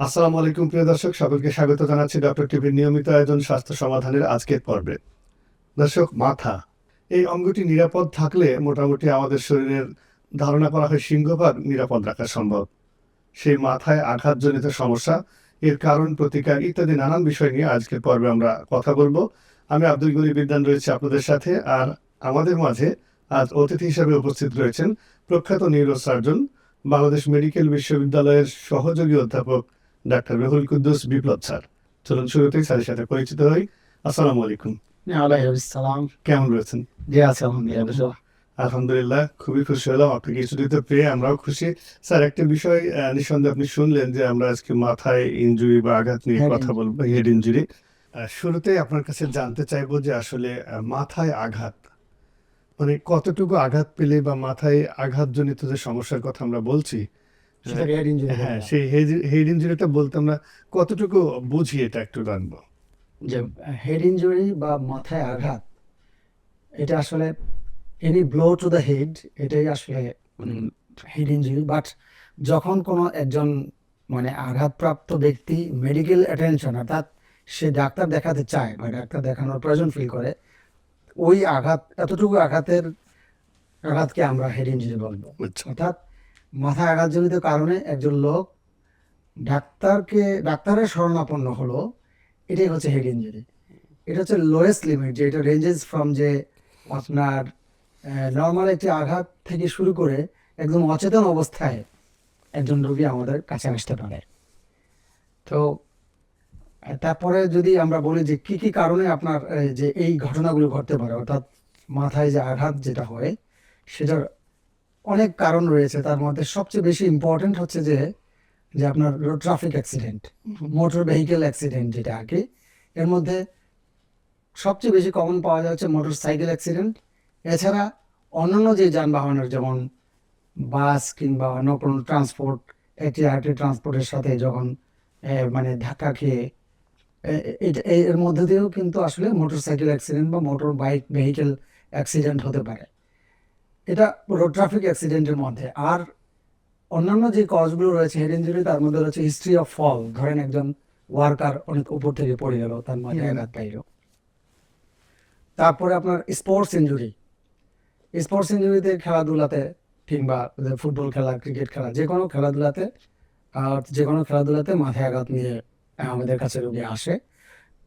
আসসালামু আলাইকুম, প্রিয় দর্শক। সকলকে স্বাগত জানাচ্ছি ডক্টর টিভির নিয়মিত আয়োজন স্বাস্থ্য সমাধানের আজকের পর্বে। দর্শক, মাথা। এই অঙ্গটি নিরাপদ থাকলে মোটামুটি আমাদের শরীরের ধারণা করা হয় সিংহভাগ নিরাপদ রাখা সম্ভব। সেই মাথায় আঘাতজনিত সমস্যা, এর কারণ, প্রতিকার ইত্যাদি নানান বিষয় নিয়ে আজকের পর্বে আমরা কথা বলব। আমি আব্দুল গনি বিদ্যান রয়েছে আপনাদের সাথে আর আমাদের মাঝে আজ অতিথি হিসেবে উপস্থিত রয়েছেন প্রখ্যাত নিউরো সার্জন বাংলাদেশ মেডিকেল বিশ্ববিদ্যালয়ের সহযোগী অধ্যাপক ডাক্তার মেহুল কুদ্দুস বিপ্লব স্যার। চলুন শুরুতেই স্যারের সাথে পরিচিত হই। আসসালামু আলাইকুম। আলাইসালাম কেমন রয়েছেন? জি আছে আলহামদুলিল্লাহ। আলহামদুলিল্লাহ খুবই খুশি হলাম আপনাকে স্টুডিওতে পেয়ে আমরাও খুশি। স্যার একটা বিষয় নিঃসন্দেহে আপনি শুনলেন যে আমরা আজকে মাথায় ইনজুরি বা আঘাত নিয়ে কথা বলব হেড ইনজুরি শুরুতেই আপনার কাছে জানতে চাইব যে আসলে মাথায় আঘাত মানে কতটুকু আঘাত পেলে বা মাথায় আঘাতজনিত যে সমস্যার কথা আমরা বলছি ইঞ্জুরি হ্যাঁ সেই হেড ইনজুরিটা বলতে আমরা কতটুকু বুঝি এটা একটু জানব। যে হেড ইঞ্জুরি বা মাথায় আঘাত এটা আসলে any blow to the head এটাই আসলে হেড ইঞ্জুরি বাট যখন কোনো একজন মানে আঘাতপ্রাপ্ত ব্যক্তি মেডিকেল অ্যাটেনশন অর্থাৎ সে ডাক্তার দেখাতে চায় বা ডাক্তার দেখানোর প্রয়োজন ফিল করে ওই আঘাত এতটুকু আঘাতের আঘাতকে আমরা হেড ইঞ্জুরি বলব। আচ্ছা। অর্থাৎ মাথায় আঘাতজনিত কারণে একজন লোক ডাক্তারকে, ডাক্তারের শরণাপন্ন হলো। এটাই হচ্ছে হেড ইঞ্জুরি এটা হচ্ছে লোয়েস্ট লিমিট যে এটা রেঞ্জেস ফ্রম যে আপনার নর্মাল একটি আঘাত থেকে শুরু করে একদম অচেতন অবস্থায় একজন রোগী আমাদের কাছে আসতে পারে। তো, তারপরে যদি আমরা বলি যে কি কি কারণে আপনার যে এই ঘটনাগুলো ঘটতে পারে, অর্থাৎ মাথায় যে আঘাত যেটা হয়, সেটার অনেক কারণ রয়েছে। তার মধ্যে সবচেয়ে বেশি ইম্পর্টেন্ট হচ্ছে যে যে আপনার road traffic accident motor vehicle accident যেটা আর কি। এর মধ্যে সবচেয়ে বেশি কমন পাওয়া যায় হচ্ছে মোটর সাইকেল অ্যাক্সিডেন্ট এছাড়া অন্যান্য যে যানবাহনের যেমন বাস কিংবা অন্য কোনো ট্রান্সপোর্ট একটি আরেকটি ট্রান্সপোর্টের সাথে যখন মানে ধাক্কা খেয়ে এর মধ্যে দিয়েও কিন্তু আসলে মোটর সাইকেল অ্যাক্সিডেন্ট বা মোটর বাইক ভেহিকেল অ্যাক্সিডেন্ট হতে পারে। এটা রোড ট্রাফিক অ্যাক্সিডেন্টের মধ্যে। আর অন্যান্য যে কজগুলো রয়েছে হেড ইঞ্জুরি তার মধ্যে রয়েছে হিস্ট্রি অফ ফল ধরেন একজন ওয়ার্কার অনেক উপর থেকে পড়ে গেল তার মাথায় আঘাত পাইল। তারপরে আপনার স্পোর্টস ইঞ্জুরি স্পোর্টস ইঞ্জুরিতে খেলাধুলাতে কিংবা ফুটবল খেলা ক্রিকেট খেলা যে কোনো খেলাধুলাতে আর যে কোনো খেলাধুলাতে মাথায় আঘাত নিয়ে আমাদের কাছে রোগী আসে।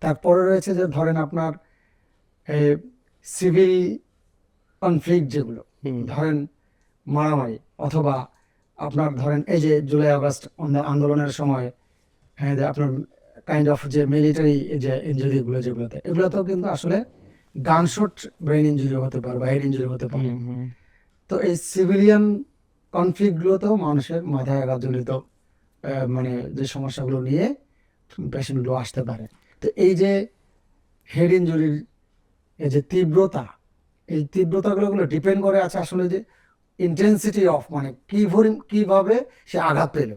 তারপরে রয়েছে যে ধরেন আপনার সিভিল কনফ্লিক্ট যেগুলো ধরেন মারামারি অথবা আপনার ধরেন এই যে জুলাই আগস্ট আন্দোলনের সময় হ্যাঁ যে আপনার কাইন্ড অফ যে মিলিটারি যে ইঞ্জুরিগুলো যেগুলোতে এগুলোতেও কিন্তু আসলে গানশট ব্রেন ইঞ্জুরি হতে পারে বা হেড ইঞ্জুরি হতে পারে। তো এই সিভিলিয়ান কনফ্লিক্টগুলোতেও মানুষের মাথায় আঘাতজনিত আহ, মানে যে সমস্যাগুলো নিয়ে পেশেন্টগুলো আসতে পারে। তো এই যে হেড ইঞ্জুরির এই যে তীব্রতা এই তীব্রতাগুলো ডিপেন্ড করে আছে আসলে যে ইন্টেন্সিটি অফ মানে কি কীভাবে সে আঘাত পেল।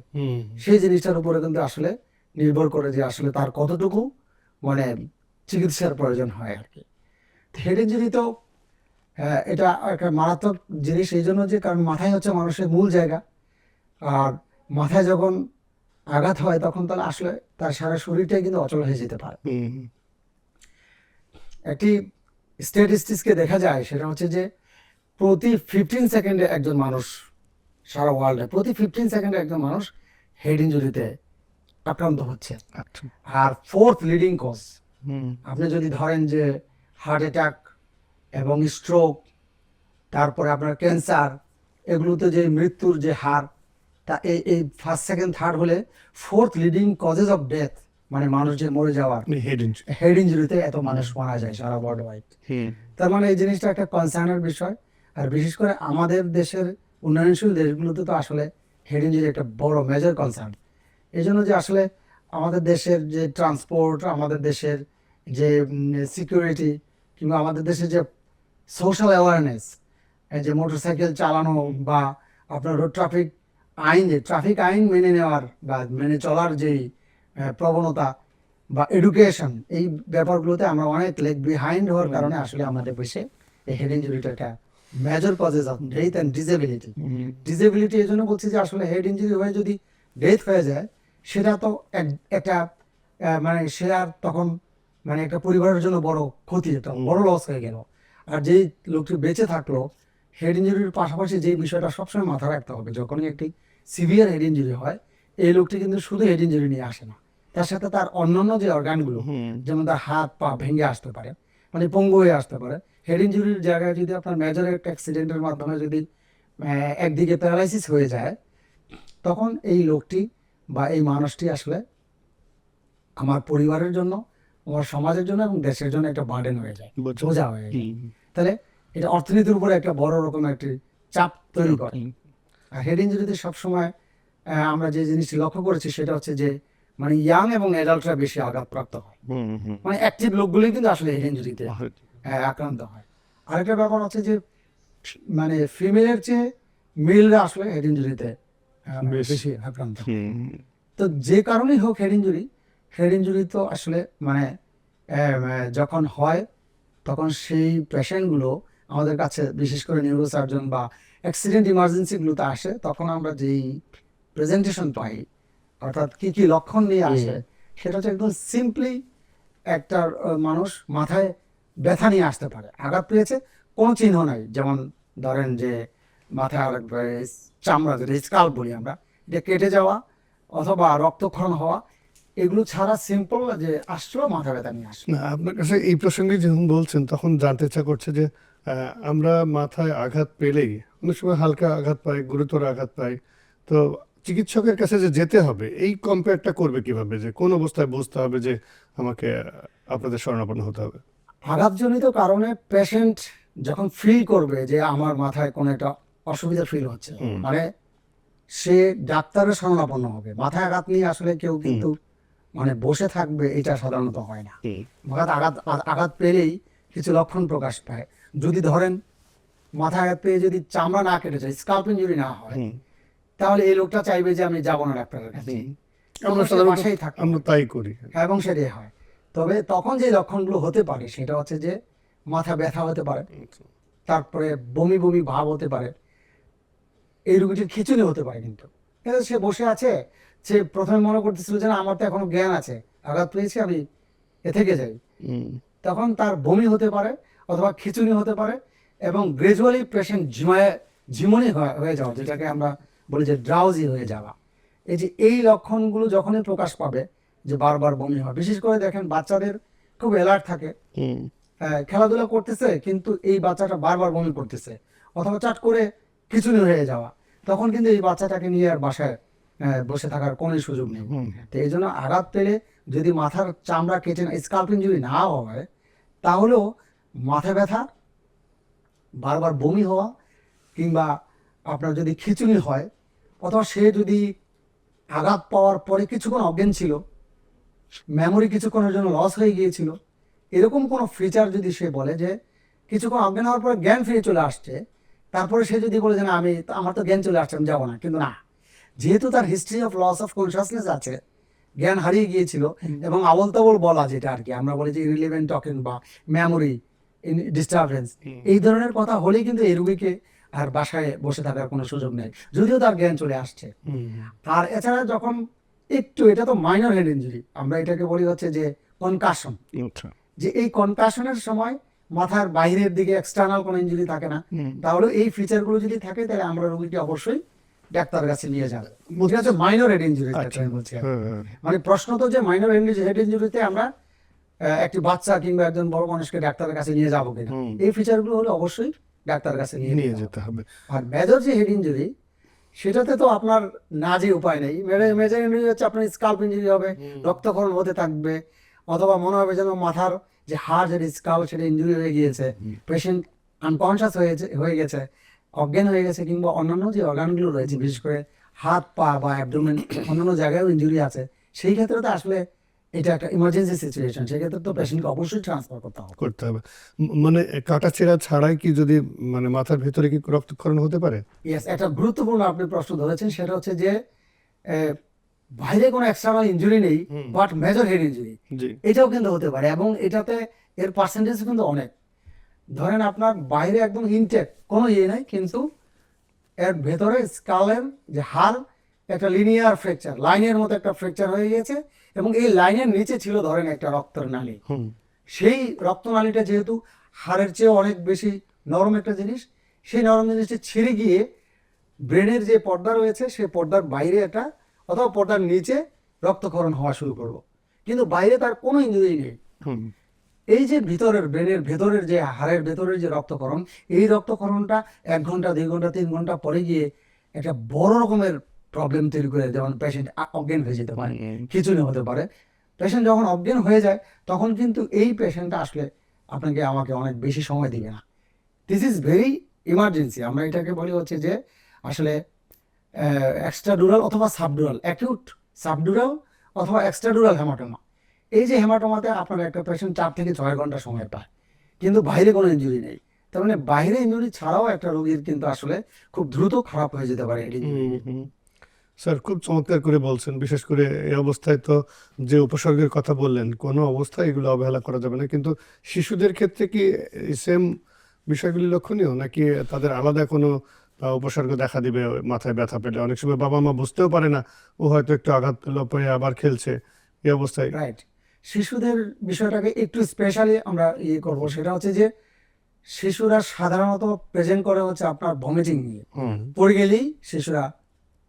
সেই জিনিসটার উপরে কিন্তু আসলে নির্ভর করে যে আসলে তার কতটুকু মানে চিকিৎসার প্রয়োজন হয় আর কি। হেড ইঞ্জুরি তো আহ, এটা একটা মারাত্মক জিনিস এই জন্য যে কারণ মাথায় হচ্ছে মানুষের মূল জায়গা। আর মাথায় যখন আঘাত হয় তখন তাহলে আসলে তার সারা শরীরটাই কিন্তু অচল হয়ে যেতে পারে। একটি স্ট্যাটিস্টিক্সকে দেখা যায় সেটা হচ্ছে যে প্রতি ফিফটিন সেকেন্ডে একজন মানুষ সারা ওয়ার্ল্ডে প্রতি ফিফটিন সেকেন্ডে একজন মানুষ হেড ইঞ্জুরিতে আক্রান্ত হচ্ছে। আচ্ছা। আর ফোর্থ লিডিং কজ আপনি যদি ধরেন যে হার্ট অ্যাটাক এবং স্ট্রোক তারপরে আপনার ক্যান্সার এগুলোতে যে মৃত্যুর যে হার তা এই এই ফার্স্ট সেকেন্ড থার্ড হলে fourth leading causes of death মানে মানুষ যে মরে যাওয়ার হেড হেড ইঞ্জুরিতে এত মানুষ মারা যায় সারা ওয়ার্ল্ড ওয়াইড তার মানে এই জিনিসটা একটা কনসার্নের বিষয়। আর বিশেষ করে আমাদের দেশের উন্নয়নশীল দেশগুলোতে তো আসলে হেড ইঞ্জুরি একটা বড় মেজর কনসার্ন এই জন্য যে আসলে আমাদের দেশের যে ট্রান্সপোর্ট আমাদের দেশের যে সিকিউরিটি কিংবা আমাদের দেশের যে সোশ্যাল অ্যাওয়ারনেস যে মোটরসাইকেল চালানো বা আপনার রোড ট্রাফিক আইন যে ট্রাফিক আইন মেনে নেওয়ার বা মেনে চলার যেই প্রবণতা বা এডুকেশন এই ব্যাপারগুলোতে আমরা অনেক লেগ বিহাইন্ড হওয়ার কারণে আসলে আমাদের দেশে এই হেড ইঞ্জুরিটা একটা major causes of death and disability disability এই জন্য বলছি যে আসলে হেড ইঞ্জুরি হয়ে যদি ডেথ হয়ে যায় সেটা তো এক- একটা মানে সে আর তখন মানে একটা পরিবারের জন্য বড় ক্ষতি যেত বড় লস হয়ে গেল। আর যেই লোকটি বেঁচে থাকল হেড ইঞ্জুরির পাশাপাশি যে বিষয়টা সবসময় মাথায় রাখতে হবে যখনই একটি সিভিয়ার হেড ইঞ্জুরি হয় এই লোকটি কিন্তু শুধু হেড ইঞ্জুরি নিয়ে আসে না। তার সাথে তার অন্যান্য যে অর্গানগুলো যেমন তার হাত পা ভেঙে আসতে পারে মানে পঙ্গু হয়ে আসতে পারে হেড ইঞ্জুরির জায়গায় যদি আপনার মেজর একটা অ্যাক্সিডেন্টের মাধ্যমে যদি একদিকে প্যারালাইসিস হয়ে যায় তখন এই লোকটি বা এই মানুষটি আসলে আমার পরিবারের জন্য আমার সমাজের জন্য এবং দেশের জন্য একটা বার্ডেন হয়ে যায় বোঝা। বোঝা হয়ে যায়। তাহলে এটা অর্থনীতির উপরে একটা বড় রকম একটি চাপ তৈরি করে। আর হেড ইঞ্জুরিতে সবসময় আমরা যে জিনিসটি লক্ষ্য করেছি সেটা হচ্ছে যে মানে ইয়াং এবং অ্যাডাল্টরা বেশি আঘাতপ্রাপ্ত হয়। মানে অ্যাক্টিভ লোকগুলোই কিন্তু আসলে হেড ইঞ্জুরিতে আক্রান্ত হয়। আরেকটা ব্যাপার হচ্ছে যে মানে ফিমেলের চেয়ে মেলরা আসলে হেড ইঞ্জুরিতে বেশি। আক্রান্ত তো যে কারণেই হোক হেড ইঞ্জুরি হেড ইঞ্জুরি তো আসলে মানে যখন হয় তখন সেই পেশেন্টগুলো আমাদের কাছে বিশেষ করে নিউরোসার্জন বা অ্যাক্সিডেন্ট ইমার্জেন্সিগুলোতে আসে তখন আমরা যেই প্রেজেন্টেশন পাই অর্থাৎ কি কি লক্ষণ নিয়ে আসে সেটা হচ্ছে একদম সিম্পলি একটা মানুষ মাথায় ব্যথা নিয়ে আসতে পারে আঘাত পেয়েছে কোনো চিহ্ন নাই যেমন ধরেন যে মাথায় আর চামড়া যেটা স্কাল বলি আমরা এটা কেটে যাওয়া অথবা রক্তক্ষরণ হওয়া এগুলো ছাড়া সিম্পল যে আসলো মাথা ব্যথা নিয়ে আসলো না আপনার কাছে এই প্রসঙ্গে যখন বলছেন তখন জানতে ইচ্ছা করছে যে আমরা মাথায় আঘাত পেলেই অনেক সময় হালকা আঘাত পাই গুরুতর আঘাত পাই তো চিকিৎসকের কাছে যে যেতে হবে এই কম্পেয়ারটা করবে কীভাবে? যে কোন অবস্থায় বুঝতে হবে যে আমাকে আপনাদের শরণাপন্ন হতে হবে। আঘাতজনিত কারণে পেশেন্ট যখন ফিল করবে যে আমার মাথায় কোনো একটা অসুবিধা ফিল হচ্ছে মানে সে ডাক্তারের শরণাপন্ন হবে। মাথায় আঘাত নিয়ে আসলে কেউ কিন্তু মানে বসে থাকবে এটা সাধারণত হয় না। আঘাত আঘাত পেলেই কিছু লক্ষণ প্রকাশ পায়। যদি ধরেন মাথায় আঘাত পেয়ে যদি চামড়া না কেটে যায় স্কাল্প ইঞ্জুরি না হয় তাহলে এই লোকটা চাইবে যে আমি যাব না ডাক্তারের কাছে। আমরা সাধারণত বাসায় থাকবে। আমরা তাই করি। এবং সেটাই হয়। তবে তখন যে লক্ষণগুলো হতে পারে সেটা হচ্ছে যে মাথা ব্যথা হতে পারে তারপরে বমি বমি ভাব হতে পারে এই রোগীটির খিচুনি হতে পারে কিন্তু। কিন্তু সে বসে আছে সে প্রথমে মনে করতেছিল যে আমার তো এখনও জ্ঞান আছে আঘাত পেয়েছি আমি এ থেকে যাই। তখন তার বমি হতে পারে অথবা খিচুনি হতে পারে এবং গ্রেজুয়ালি পেশেন্ট ঝিমায় ঝিমনি হয়ে- হয়ে যাওয়া যেটাকে আমরা বলি যে ড্রাউজি হয়ে যাওয়া। এই যে এই লক্ষণগুলো যখনই প্রকাশ পাবে যে বারবার বমি হয় বিশেষ করে দেখেন বাচ্চাদের খুব অ্যালার্ট থাকে। আহ, খেলাধুলা করতেছে কিন্তু এই বাচ্চাটা বারবার বমি করতেছে অথবা চাট করে খিচুনি হয়ে যাওয়া তখন কিন্তু এই বাচ্চাটাকে নিয়ে আর বাসায় বসে থাকার কোনো সুযোগ নেই। তো এই জন্য আঘাত পেলে যদি মাথার চামড়া কেটে না স্কাল্প ইঞ্জুরি না হয় তাহলেও মাথা ব্যথা বারবার বমি হওয়া কিংবা আপনার যদি খিচুড়ি হয় অথবা সে যদি আঘাত পাওয়ার পরে কিছুক্ষণ অজ্ঞান ছিল মেমোরি কিছুক্ষণের জন্য লস হয়ে গিয়েছিল এরকম কোনো ফিচার যদি সে বলে যে কিছুক্ষণ অজ্ঞান হওয়ার পরে জ্ঞান ফিরে চলে আসছে তারপরে সে যদি বলে যে না আমি আমার তো জ্ঞান চলে আসছে আমি যাব না কিন্তু না। যেহেতু তার history of loss of consciousness আছে জ্ঞান হারিয়ে গিয়েছিল এবং আবল তাবল বলা যেটা আর কি আমরা বলি যে ইরিলিভেন্ট টকেন বা মেমোরি ডিস্টারবেন্স এই ধরনের কথা হলেই কিন্তু এই রুগীকে আর বাসায় বসে থাকার কোনো সুযোগ নেই। যদিও তার জ্ঞান চলে আসছে। আর এছাড়া যখন একটু এটা তো মাইনর হেড ইঞ্জুরি আমরা এটাকে বলি হচ্ছে যে কনকাশন যে এই কনকাশনের সময় মাথার বাইরের দিকে এক্সটার্নাল কোনো ইঞ্জুরি থাকে না। তাহলে এই ফিচারগুলো যদি থাকে তাহলে আমরা রোগীকে অবশ্যই ডাক্তারের কাছে নিয়ে যাবে। এটা হচ্ছে মাইনর হেড ইঞ্জুরি। বলছি মানে প্রশ্ন তো যে মাইনর হেড ইঞ্জুরিতে আমরা একটি বাচ্চা কিংবা একজন বড় মানুষকে ডাক্তারের কাছে নিয়ে যাব কিনা। এই ফিচারগুলো হলে অবশ্যই ডাক্তারের কাছে নিয়ে যেতে হবে। আর মেজর যে হেড ইঞ্জুরি সেটাতে তো আপনার না যে উপায় নেই। মেজর ইঞ্জুরি হচ্ছে আপনার স্কাল্প ইঞ্জুরি হবে রক্তক্ষরণ হতে থাকবে অথবা মনে হবে যেন মাথার যে হাড় যেটা স্কাল সেটা ইঞ্জুরি হয়ে গিয়েছে। পেশেন্ট আনকনসিয়াস হয়েছে হয়ে গেছে অজ্ঞান হয়ে গেছে কিংবা অন্যান্য যে অর্গানগুলো রয়েছে বিশেষ করে হাত পা বা অ্যাবডোমেন অন্যান্য জায়গায়ও ইঞ্জুরি আছে। সেই ক্ষেত্রে তো আসলে এটা একটা ইমার্জেন্সি সিচুয়েশন সেক্ষেত্রে তো পেশেন্টকে অবশ্যই ট্রান্সফার করতে হবে। করতে হবে। মানে কাটা ছেঁড়া ছাড়াই কি যদি মানে মাথার ভেতরে কি রক্তক্ষরণ হতে পারে? ইয়েস একটা গুরুত্বপূর্ণ আপনি প্রশ্ন ধরেছেন সেটা হচ্ছে যে বাইরে কোনো এক্সটার্নাল ইঞ্জুরি নেই বাট মেজর হেড ইঞ্জুরি এটাও কিন্তু হতে পারে এবং এটাতে এর পার্সেন্টেজ কিন্তু অনেক। ধরেন আপনার বাইরে একদম ইনটেক কোনো ইয়ে নাই কিন্তু এর ভেতরে স্কালের যে হাড় একটা লিনিয়ার ফ্র্যাকচার লাইনের মতো একটা ফ্র্যাকচার হয়ে গেছে এবং এই লাইনের নিচে ছিল ধরেন একটা রক্তের নালী। হুম। সেই রক্তনালীটা যেহেতু হাড়ের চেয়ে অনেক বেশি নরম একটা জিনিস সেই নরম জিনিসটা ছিঁড়ে গিয়ে ব্রেনের যে পর্দা রয়েছে সেই পর্দার বাইরে একটা অথবা পর্দার নিচে রক্তক্ষরণ হওয়া শুরু করল কিন্তু বাইরে তার কোনো ইঞ্জুরি নেই। এই যে ভিতরের ব্রেনের ভেতরের যে হাড়ের ভেতরের যে রক্তক্ষরণ এই রক্তক্ষরণটা এক ঘণ্টা দুই ঘণ্টা তিন ঘণ্টা পরে গিয়ে একটা বড় রকমের প্রবলেম তৈরি করে যেমন পেশেন্ট অজ্ঞান হয়ে যেতে পারে। খিচুনি হতে পারে। পেশেন্ট যখন অজ্ঞান হয়ে যায় তখন কিন্তু এই পেশেন্টটা আসলে আপনাকে আমাকে অনেক বেশি সময় দিবে না। দিস ইজ ভেরি ইমার্জেন্সি আমরা এটাকে বলি হচ্ছে যে আসলে এক্সট্রাডুরাল অথবা সাবডুরাল অ্যাকিউট সাবডুরাল অথবা এক্সট্রাডুরাল হেমাটোমা এই যে হেমাটোমাতে আপনার একটা পেশেন্ট চার থেকে ছয় ঘণ্টা সময় পায় কিন্তু বাইরে কোনো ইঞ্জুরি নেই। তার মানে বাইরে ইঞ্জুরি ছাড়াও একটা রোগীর কিন্তু আসলে খুব দ্রুত খারাপ হয়ে যেতে পারে। স্যার খুব চমৎকার করে বলছেন। বিশেষ করে এই অবস্থায় তো যে উপসর্গের কথা বললেন কোনো অবস্থায় এগুলো অবহেলা করা যাবে না। কিন্তু শিশুদের ক্ষেত্রে কি সেম বিষয়গুলি লক্ষণীয়? নাকি তাদের আলাদা কোনো উপসর্গ দেখা দিবে মাথায় ব্যথা পেলে? অনেক সময় বাবা মা বুঝতেও পারে না ও হয়তো একটু আঘাত পেল পেয়ে আবার খেলছে। এই অবস্থায় রাইট শিশুদের বিষয়টাকে একটু স্পেশালি আমরা ইয়ে করব। সেটা হচ্ছে যে শিশুরা সাধারণত প্রেজেন্ট করে হচ্ছে আপনার ভমিটিং নিয়ে। পড়ে গেলেই শিশুরা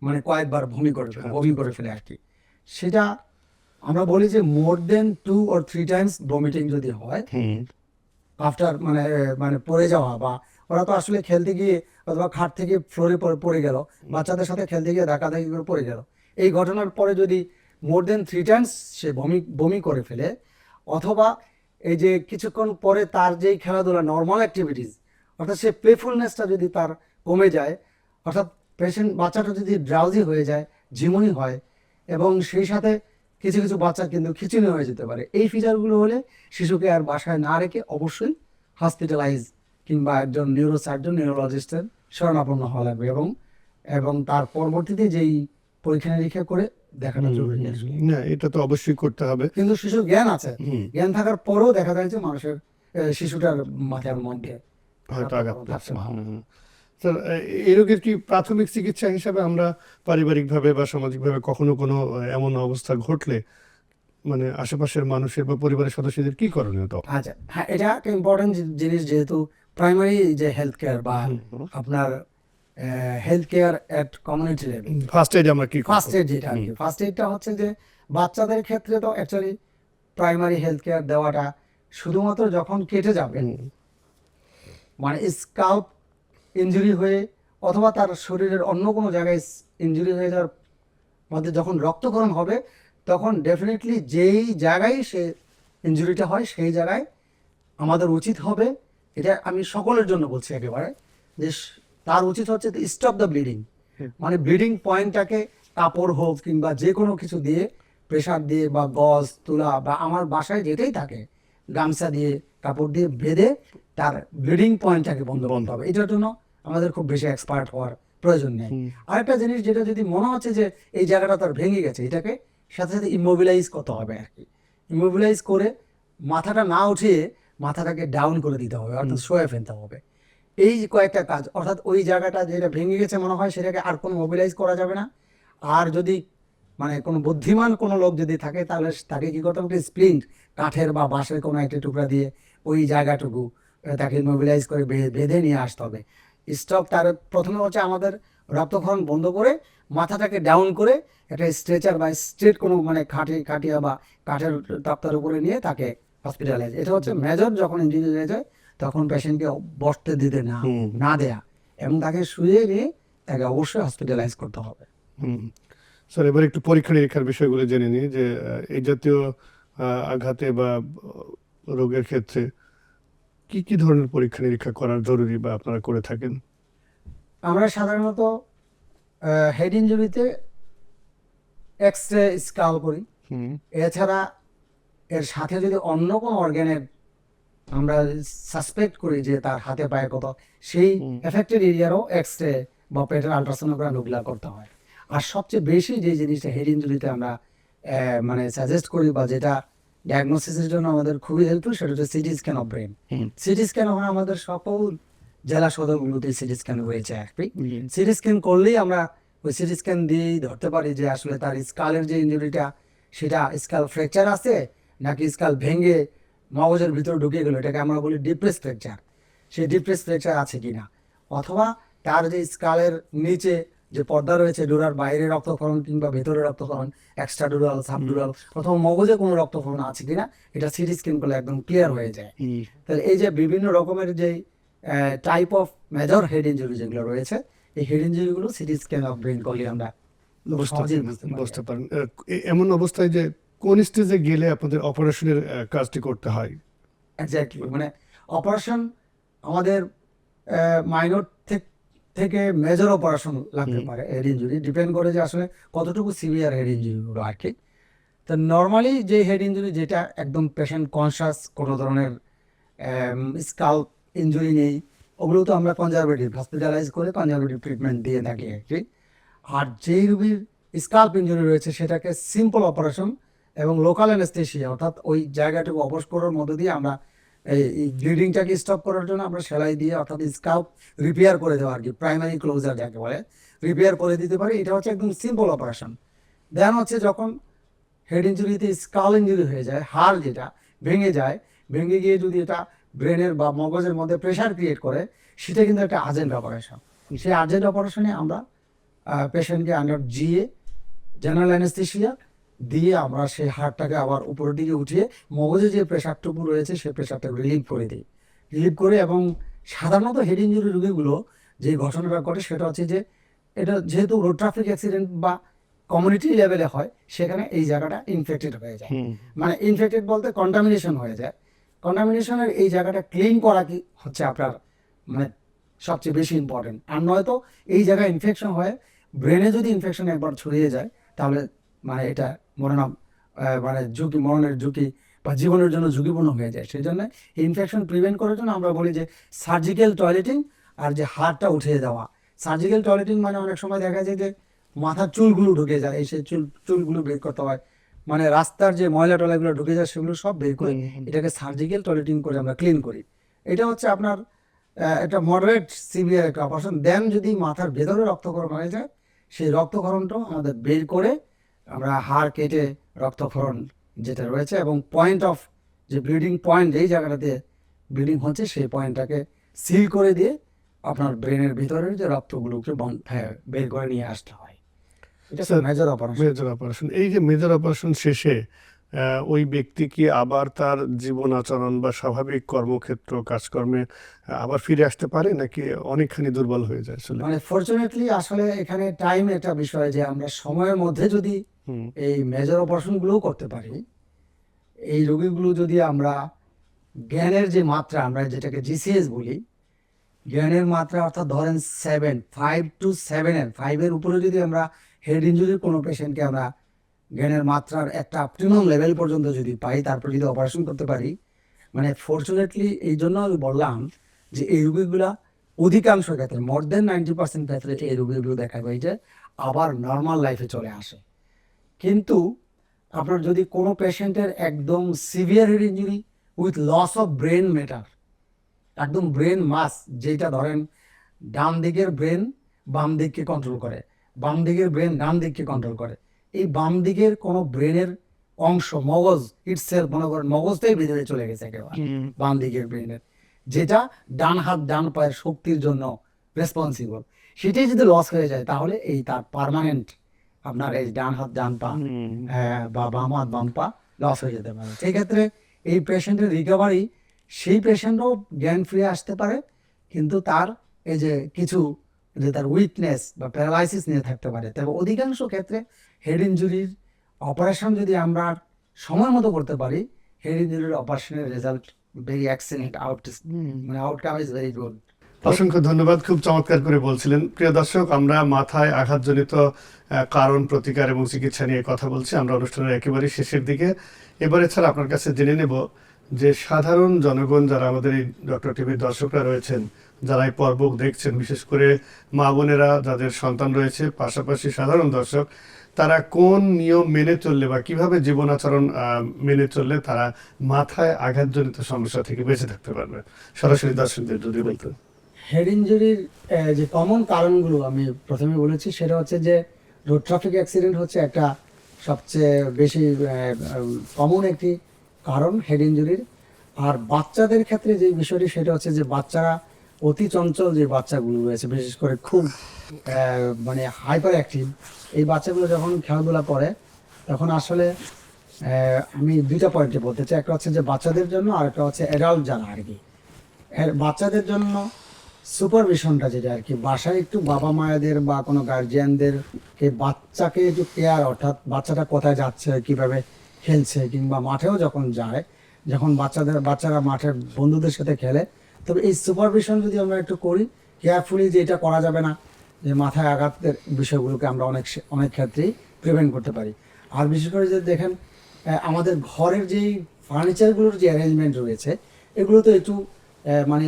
মানে কয়েকবার বমি করে ফেলে বমি করে ফেলে। আর কি সেটা আমরা বলি যে more than two or three times vomiting যদি হয় আফটার মানে মানে পড়ে যাওয়া বা ওরা তো আসলে খেলতে গিয়ে অথবা খাট থেকে ফ্লোরে পড়ে গেল বাচ্চাদের সাথে খেলতে গিয়ে ধাক্কি করে পড়ে গেল। এই ঘটনার পরে যদি মোর দেন থ্রি টাইমস সে বমি বমি করে ফেলে অথবা এই যে কিছুক্ষণ পরে তার যেই খেলাধুলা নর্মাল অ্যাক্টিভিটিস অর্থাৎ সে প্লেফুলনেসটা যদি তার কমে যায় অর্থাৎ পেশেন্ট বাচ্চাটা যদি ড্রাউজি হয়ে যায় ঝিমুনি হয় এবং সেই সাথে কিছু কিছু বাচ্চা কিন্তু খিচুনি হয়ে যেতে পারে। এই ফিচারগুলো হলে শিশুকে আর বাসায় না রেখে অবশ্যই হসপিটালাইজ কিংবা একজন নিউরোসার্জন নিউরোলজিস্টের শরণাপন্ন হওয়া লাগবে এবং এবং তার পরবর্তীতে যেই পরীক্ষা নিরীক্ষা করে দেখানো জরুরি। না এটা তো অবশ্যই করতে হবে। কিন্তু শিশুর জ্ঞান আছে। জ্ঞান থাকার পরেও দেখা যায় যে মানুষের শিশুটার মাথার মধ্যে হয়তো আঘাত স্যার এই রোগের কি প্রাথমিক চিকিৎসা হিসাবে আমরা পারিবারিকভাবে বা সামাজিকভাবে কখনো কোনো এমন অবস্থা ঘটলে মানে আশেপাশের মানুষের বা পরিবারের সদস্যদের কি করণীয় তো আচ্ছা হ্যাঁ এটা একটা ইম্পর্টেন্ট জিনিস যেহেতু প্রাইমারি যে হেলথ কেয়ার বা আপনার health care at community level first aid আমরা কি ফার্স্ট এড যেটা ফার্স্ট এডটা হচ্ছে যে বাচ্চাদের ক্ষেত্রে তো অ্যাকচুয়ালি প্রাইমারি হেলথ কেয়ার দেওয়াটা শুধুমাত্র যখন কেটে যাবে মানে স্কাল্প ইনজুরি হয়ে অথবা তার শরীরের অন্য কোনো জায়গায় ইনজুরি হয়ে যাওয়ার মধ্যে যখন রক্তকরণ হবে তখন ডেফিনেটলি যেই জায়গায় সে ইনজুরিটা হয় সেই জায়গায় আমাদের উচিত হবে এটা আমি সকলের জন্য বলছি একেবারে যে তার উচিত হচ্ছে স্টপ দ্য ব্লিডিং মানে ব্লিডিং পয়েন্টটাকে কাপড় হোক কিংবা যে কোনো কিছু দিয়ে প্রেশার দিয়ে বা গজ তুলা বা আমার বাসায় যেটাই থাকে গামছা দিয়ে কাপড় দিয়ে বেঁধে তার ব্লিডিং পয়েন্টটাকে বন্ধ করতে হবে। এটার জন্য আমাদের খুব বেশি এক্সপার্ট হওয়ার প্রয়োজন নেই। আরেকটা জিনিস যেটা যদি মনে হচ্ছে যে এই জায়গাটা তার ভেঙে গেছে এটাকে সাথে সাথে ইমোবিলাইজ করতে হবে আর কি। ইমোবিলাইজ করে মাথাটা না উঠিয়ে মাথাটাকে ডাউন করে দিতে হবে অর্থাৎ শোয়ে ফেলতে হবে। এই যে কয়েকটা কাজ অর্থাৎ ওই জায়গাটা যেটা ভেঙে গেছে মনে হয় সেটাকে আর কোনো মোবিলাইজ করা যাবে না। আর যদি মানে কোনো বুদ্ধিমান কোনো লোক যদি থাকে তাহলে তাকে কি করতে হবে? স্প্লিন্ট কাঠের বা বাঁশের কোনো একটা টুকরা দিয়ে ওই জায়গাটুকু তাকে মোবিলাইজ করে বেঁধে নিয়ে আসতে হবে। স্টপ তার প্রথমে হচ্ছে আমাদের রক্তক্ষরণ বন্ধ করে মাথাটাকে ডাউন করে একটা স্ট্রেচার বা স্ট্রেট কোনো মানে খাটে খাটিয়া বা কাঠের তক্তার উপরে নিয়ে তাকে হসপিটালাইজ এটা হচ্ছে মেজর যখন ইঞ্জুরি হয়ে যায় তখন পেশেন্টকে বসতে দিতে না। না দেয়া এবং তাকে শুয়ে নিয়ে তাকে অবশ্যই হসপিটালাইজ করতে হবে। স্যার এবার একটু পরীক্ষা নিরীক্ষার বিষয়গুলো জেনে নিই যে এই জাতীয় আঘাতে বা রোগের ক্ষেত্রে কি কি ধরনের পরীক্ষা নিরীক্ষা করা জরুরি বা আপনারা করে থাকেন? আমরা সাধারণত হেড ইঞ্জুরিতে এক্স রে স্কাল করি। এছাড়া এর সাথে যদি অন্য কোনো অর্গ্যানের আমরা সাসপেক্ট করি যে তার হাতে পায়ে কত সেই। এফেক্টেড এরিয়ারও এক্স রে বা পেটের আলট্রাসোনোগ্রাম ওগুলা করতে হয়। আর সবচেয়ে বেশি যে জিনিসটা হেড ইঞ্জুরিতে আমরা মানে সাজেস্ট করি বা যেটা ডায়াগনোসিসের জন্য আমাদের খুবই হেল্পফুল সেটা হচ্ছে CT scan of brain CT scan হয় আমাদের সকল জেলা সদরগুলোতে সিটি স্ক্যান হয়েছে সিটি স্ক্যান করলেই আমরা ওই সিটি স্ক্যান দিয়েই ধরতে পারি যে আসলে তার স্কালের যে ইঞ্জুরিটা সেটা স্কাল ফ্র্যাকচার আছে নাকি স্কাল ভেঙে মগজের ভিতরে ঢুকে গেলো এটাকে আমরা বলি ডিপ্রেস ফ্র্যাকচার সেই ডিপ্রেস ফ্র্যাকচার আছে কিনা? অথবা তার যে স্কালের নিচে যে পর্দা রয়েছে ডোরার বাইরে রক্তক্ষরণ কিংবা ভেতরে রক্তক্ষরণ এক্সট্রা ডোরাল সাবডুরাল অথবা মগজে কোনো রক্তক্ষরণ আছে কিনা এটা সিটি স্ক্যান করলে একদম ক্লিয়ার হয়ে যায়। তাহলে এই যে বিভিন্ন রকমের যে type of major head injury যেগুলো রয়েছে এই হেড ইঞ্জুরিগুলো সিটি স্ক্যান অফ ব্রেন করলে আমরা বুঝতে বুঝতে পারি। পারেন এমন অবস্থায় যে কোন স্টেজে গেলে আপনাদের অপারেশনের কাজটি করতে হয়? এক্স্যাক্টলি মানে অপারেশন আমাদের মাইনর থেকে মেজর অপারেশন লাগতে। পারে হেড ইঞ্জুরি ডিপেন্ড করে যে আসলে কতটুকু সিভিয়ার হেড ইঞ্জুরিগুলো আর কি তো নর্মালি যে হেড ইঞ্জুরি যেটা একদম পেশেন্ট কনসাস কোনো ধরনের স্কাল ইঞ্জুরি নেই ওগুলো তো আমরা কনজারভেটিভ হসপিটালাইজ করে কনজারভেটিভ ট্রিটমেন্ট দিয়ে থাকি আর কি আর যেই রুগীর স্কাল্প ইঞ্জুরি রয়েছে সেটাকে সিম্পল অপারেশন এবং লোকাল অ্যানেস্থেশিয়া অর্থাৎ ওই জায়গাটুকু অবশ করার মধ্য দিয়ে আমরা এই ব্লিডিংটাকে স্টপ করার জন্য আমরা সেলাই দিয়ে অর্থাৎ স্কাল্প রিপেয়ার করে দেওয়া আর কি প্রাইমারি ক্লোজার যাকে বলে রিপেয়ার করে দিতে পারি। এটা হচ্ছে একদম সিম্পল অপারেশন দেন হচ্ছে যখন হেড ইঞ্জুরিতে স্কাল ইঞ্জুরি হয়ে যায়, হাড় যেটা ভেঙে যায়, ভেঙে গিয়ে যদি এটা ব্রেনের বা মগজের মধ্যে প্রেশার ক্রিয়েট করে, সেটা কিন্তু একটা আর্জেন্ট অপারেশন সেই আর্জেন্ট অপারেশনে আমরা পেশেন্টকে আন্ডার জিএ জেনারেল অ্যানেস্থেশিয়া দিয়ে আমরা সেই হাড়টাকে আবার উপরের দিকে উঠিয়ে মগজে যে প্রেশারটুকু রয়েছে সেই প্রেশারটাকে রিলিভ করে দিই। রিলিভ করে এবং সাধারণত হেড ইঞ্জুরি রোগীগুলো যে ঘটনাটা ঘটে সেটা হচ্ছে যে এটা যেহেতু রোড ট্রাফিক অ্যাক্সিডেন্ট বা কমিউনিটি লেভেলে হয় সেখানে এই জায়গাটা ইনফেক্টেড হয়ে যায়। মানে ইনফেক্টেড বলতে কন্টামিনেশন হয়ে যায়। কন্টামিনেশনের এই জায়গাটা ক্লিন করা কি হচ্ছে আপনার মানে সবচেয়ে বেশি ইম্পর্টেন্ট আর নয়তো এই জায়গায় ইনফেকশন হয়ে ব্রেনে যদি ইনফেকশন একবার ছড়িয়ে যায় তাহলে মানে এটা মরণাম মানে ঝুঁকি মরণের ঝুঁকি বা জীবনের জন্য ঝুঁকিপূর্ণ হয়ে যায়। সেই জন্য ইনফেকশন প্রিভেন্ট করার জন্য আমরা বলি যে সার্জিক্যাল টয়লেটিং আর যে হাড়টা উঠিয়ে দেওয়া। সার্জিক্যাল টয়লেটিং মানে অনেক সময় দেখা যায় যে মাথার চুলগুলো ঢুকে যায় এই সেই চুল চুলগুলো বের করতে হয়। মানে রাস্তার যে ময়লা টয়লাগুলো ঢুকে যায় সেগুলো সব বের করে এটাকে সার্জিক্যাল টয়লেটিং করে আমরা ক্লিন করি। এটা হচ্ছে আপনার একটা মডারেট সিভিয়ার একটা অপারেশন দেন যদি মাথার ভেতরে রক্তকরণ হয়ে যায় সেই রক্তক্ষরণটাও আমাদের বের করে আমরা হাড় কেটে রক্তক্ষরণ যেটা রয়েছে এবং পয়েন্ট অফ যে ব্লিডিং পয়েন্ট যেই জায়গাটাতে ব্লিডিং হচ্ছে সেই পয়েন্টটাকে সিল করে দিয়ে আপনার ব্রেনের ভিতরের যে রক্তগুলোকে বন্ধ বের করে নিয়ে আসতে হয়। মেজর অপারেশন মেজর অপারেশন এই যে মেজর অপারেশন শেষে ওই ব্যক্তি কি আবার তার জীবন আচরণ বা স্বাভাবিক কর্মক্ষেত্র কাজকর্মে আবার ফিরে আসতে পারে নাকি অনেকখানি দুর্বল হয়ে যায় আসলে? মানে ফরচুনেটলি আসলে এখানে টাইম একটা বিষয় যে আমরা সময়ের মধ্যে যদি এই মেজর অপারেশনগুলোও করতে পারি এই রোগীগুলো যদি আমরা জ্ঞানের যে মাত্রা আমরা যেটাকে জিসিএস বলি জ্ঞানের মাত্রা অর্থাৎ ধরেন সেভেন ফাইভ টু সেভেনের ফাইভের উপরে যদি আমরা হেড ইঞ্জুরির কোনো পেশেন্টকে আমরা জ্ঞানের মাত্রার একটা অপটিমাম লেভেল পর্যন্ত যদি পাই, তারপর যদি অপারেশন করতে পারি মানে ফর্চুনেটলি এই জন্য আমি বললাম যে এই রোগীগুলা অধিকাংশ ক্ষেত্রে মোর দেন নাইনটি পার্সেন্ট ক্ষেত্রে এই রোগীগুলো দেখা যায় যে আবার নর্মাল লাইফে চলে আসে। কিন্তু আপনার যদি কোনো পেশেন্টের একদম severe head injury with loss of brain matter একদম ব্রেন মাস যেটা ধরেন ডান দিকের ব্রেন বাম দিককে কন্ট্রোল করে, বাম দিকের ব্রেন ডান দিককে কন্ট্রোল করে এই বাম দিকের কোনো ব্রেনের অংশ মগজ ইটসেলফ মনে করেন মগজটাই ভিতরে চলে গেছে একেবারে বাম দিকের ব্রেনের। যেটা ডান হাত ডান পায়ের শক্তির জন্য রেসপন্সিবল সেটাই যদি লস হয়ে যায় তাহলে এই তার পারমানেন্ট আপনার এই ডান হাত ডান পা হ্যাঁ, বা বাম হাত বাম পা লস হয়ে যেতে পারে। সেই ক্ষেত্রে এই পেশেন্টের রিকভারি সেই পেশেন্টও জ্ঞান ফিরে আসতে পারে কিন্তু তার এই যে কিছু যে তার উইকনেস বা প্যারালাইসিস নিয়ে থাকতে পারে। তবে অধিকাংশ ক্ষেত্রে হেড ইঞ্জুরির অপারেশন যদি আমরা সময় মতো করতে পারি হেড ইঞ্জুরির অপারেশনের রেজাল্ট ভেরি এক্সেলেন্ট আউট মানে আউটকাম ইজ ভেরি গুড অসংখ্য ধন্যবাদ খুব চমৎকার করে বলছিলেন। প্রিয় দর্শক আমরা মাথায় আঘাতজনিত কারণ প্রতিকার এবং চিকিৎসা নিয়ে কথা বলছি। আমরা অনুষ্ঠানের একেবারে শেষের দিকে। এবারে ছাড়া আপনার কাছে জেনে নেব যে সাধারণ জনগণ যারা আমাদের এই ডক্টর টিভির দর্শকরা রয়েছেন যারা এই পর্ব দেখছেন, বিশেষ করে মা বোনেরা যাদের সন্তান রয়েছে, পাশাপাশি সাধারণ দর্শক, তারা কোন নিয়ম মেনে চললে বা কীভাবে জীবন আচরণ মেনে চললে তারা মাথায় আঘাতজনিত সমস্যা থেকে বেঁচে থাকতে পারবে? সরাসরি দর্শকদের যদি বলতেন। হেড ইঞ্জুরির যে কমন কারণগুলো আমি প্রথমে বলেছি, সেটা হচ্ছে যে রোড ট্রাফিক অ্যাক্সিডেন্ট হচ্ছে একটা সবচেয়ে বেশি কমন একটি কারণ হেড ইঞ্জুরির আর বাচ্চাদের ক্ষেত্রে যে বিষয়টি, সেটা হচ্ছে যে বাচ্চারা অতি চঞ্চল যে বাচ্চাগুলো রয়েছে, বিশেষ করে খুব মানে হাইপার অ্যাক্টিভ এই বাচ্চাগুলো যখন খেলাধুলা করে, তখন আসলে আমি দুইটা পয়েন্টে বলতে চাই। একটা হচ্ছে যে বাচ্চাদের জন্য, আর একটা হচ্ছে অ্যাডাল্ট যারা আর কি। বাচ্চাদের জন্য সুপারভিশনটা যেটা আর কি, বাসায় একটু বাবা মায়েদের বা কোনো গার্জিয়ানদের কে বাচ্চাকে একটু কেয়ার অর্থাৎ বাচ্চাটা কোথায় যাচ্ছে, কীভাবে খেলছে, কিংবা মাঠেও যখন যায়, যখন বাচ্চাদের, বাচ্চারা মাঠে বন্ধুদের সাথে খেলে তবে এই সুপারভিশন যদি আমরা একটু করি কেয়ারফুলি যে এটা করা যাবে না, যে মাথায় আঘাতের বিষয়গুলোকে আমরা অনেক অনেক ক্ষেত্রেই প্রিভেন্ট করতে পারি। আর বিশেষ করে যে দেখেন আমাদের ঘরের যেই ফার্নিচারগুলোর যে অ্যারেঞ্জমেন্ট রয়েছে, এগুলো তো একটু মানে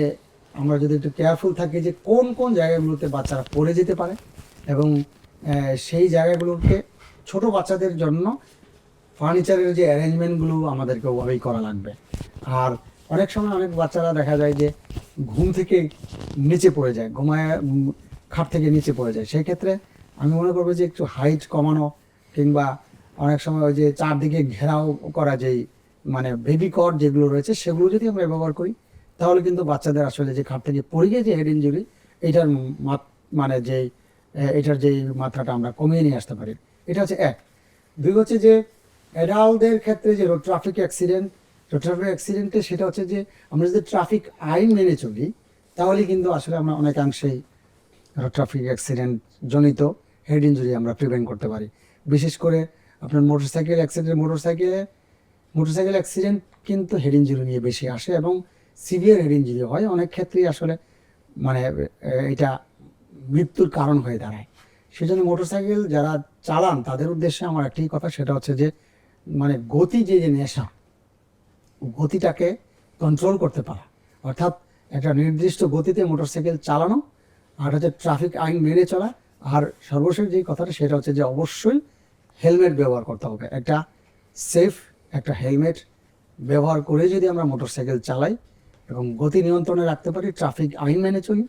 আমরা যদি একটু কেয়ারফুল থাকি যে কোন কোন জায়গাগুলোতে বাচ্চারা পড়ে যেতে পারে এবং সেই জায়গাগুলোকে ছোট বাচ্চাদের জন্য ফার্নিচারের যে অ্যারেঞ্জমেন্টগুলো আমাদেরকে ওভাবেই করা লাগবে। আর অনেক সময় অনেক বাচ্চারা দেখা যায় যে ঘুম থেকে নিচে পড়ে যায় ঘুমায় খাট থেকে নিচে পড়ে যায়। সেই ক্ষেত্রে আমি মনে করব যে একটু হাইট কমানো কিংবা অনেক সময় ওই যে চারদিকে ঘেরাও করা যেই মানে বেবি কট যেগুলো রয়েছে সেগুলো যদি আমরা ব্যবহার করি তাহলে কিন্তু বাচ্চাদের আসলে যে খাট থেকে পড়ে গিয়ে যে হেড ইঞ্জুরি এটার মানে এ, এটার যেই মাত্রাটা আমরা কমিয়ে নিয়ে আসতে পারি। এটা হচ্ছে এক। দুই হচ্ছে যে অ্যাডাল্টদের ক্ষেত্রে যে ট্রাফিক অ্যাক্সিডেন্ট ট্রাফিক অ্যাক্সিডেন্টে সেটা হচ্ছে যে, আমরা যদি ট্রাফিক আইন মেনে চলি, তাহলে কিন্তু আসলে আমরা অনেকাংশেই ট্রাফিক অ্যাক্সিডেন্ট জনিত হেড ইঞ্জুরি আমরা প্রিভেন্ট করতে পারি। বিশেষ করে আপনার মোটরসাইকেল অ্যাক্সিডেন্ট মোটরসাইকেলে মোটরসাইকেল অ্যাক্সিডেন্ট কিন্তু হেড ইঞ্জুরি নিয়ে বেশি আসে এবং সিভিয়ার হেড ইঞ্জুরি হয়। অনেক ক্ষেত্রেই আসলে মানে এটা মৃত্যুর কারণ হয়ে দাঁড়ায়। সেই সেজন্য মোটরসাইকেল যারা চালান, তাদের উদ্দেশ্যে আমার একটাই কথা, সেটা হচ্ছে যে মানে গতি যে যে নেশা গতিটাকে কন্ট্রোল করতে পারা। অর্থাৎ একটা নির্দিষ্ট গতিতে মোটরসাইকেল চালানো আর হচ্ছে ট্রাফিক আইন মেনে চলা। আর সর্বশেষ যে কথাটা, সেটা হচ্ছে যে অবশ্যই হেলমেট ব্যবহার করতে হবে। একটা সেফ একটা হেলমেট ব্যবহার করে যদি আমরা মোটরসাইকেল চালাই এবং গতি নিয়ন্ত্রণে রাখতে পারি ট্রাফিক আইন মেনে চলি,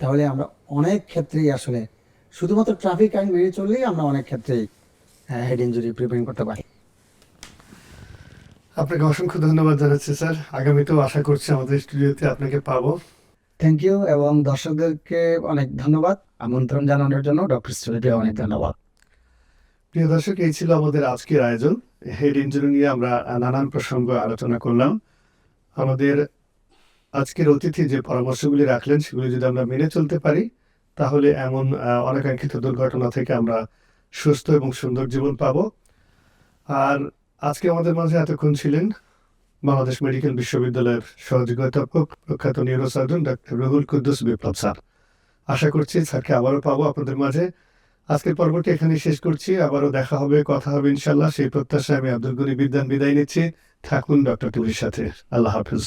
তাহলে আমরা অনেক ক্ষেত্রেই আসলে শুধুমাত্র ট্রাফিক আইন মেনে চললেই আমরা অনেক ক্ষেত্রেই হেড ইঞ্জুরি প্রিভেন্ট করতে পারি। আপনাকে অসংখ্য ধন্যবাদ জানাচ্ছি স্যার। আগামীতেও আশা করছি আমাদের স্টুডিওতে আপনাকে পাবো। থ্যাংক ইউ এবং দর্শকদেরকে অনেক ধন্যবাদ। আমন্ত্রণ জানানোর জন্য ডক্টর স্টুডিওকে অনেক ধন্যবাদ। প্রিয় দর্শক এই ছিল আমাদের আজকের আয়োজন। হেড ইঞ্জুরি নিয়ে আমরা নানান প্রসঙ্গ আলোচনা করলাম। আমাদের আজকের অতিথি যে পরামর্শগুলি রাখলেন সেগুলি যদি আমরা মেনে চলতে পারি তাহলে এমন অনাকাঙ্ক্ষিত দুর্ঘটনা থেকে আমরা সুস্থ এবং সুন্দর জীবন পাব। আর আজকে আমাদের মাঝে এতক্ষণ ছিলেন বাংলাদেশ মেডিকেল বিশ্ববিদ্যালয়ের সহযোগী অধ্যাপক প্রখ্যাত neurosurgeon doctor Ruhul Quddus Biplob sir. আশা করছি স্যারকে আবারও পাবো আপনাদের মাঝে। আজকের পর্বটি এখানে শেষ করছি। আবারও দেখা হবে, কথা হবে ইনশাল্লাহ সেই প্রত্যাশায় আমি আব্দুল গনি বিদ্যান বিদায় নিচ্ছি। থাকুন ডক্টর টুরির সাথে। আল্লাহ হাফিজ।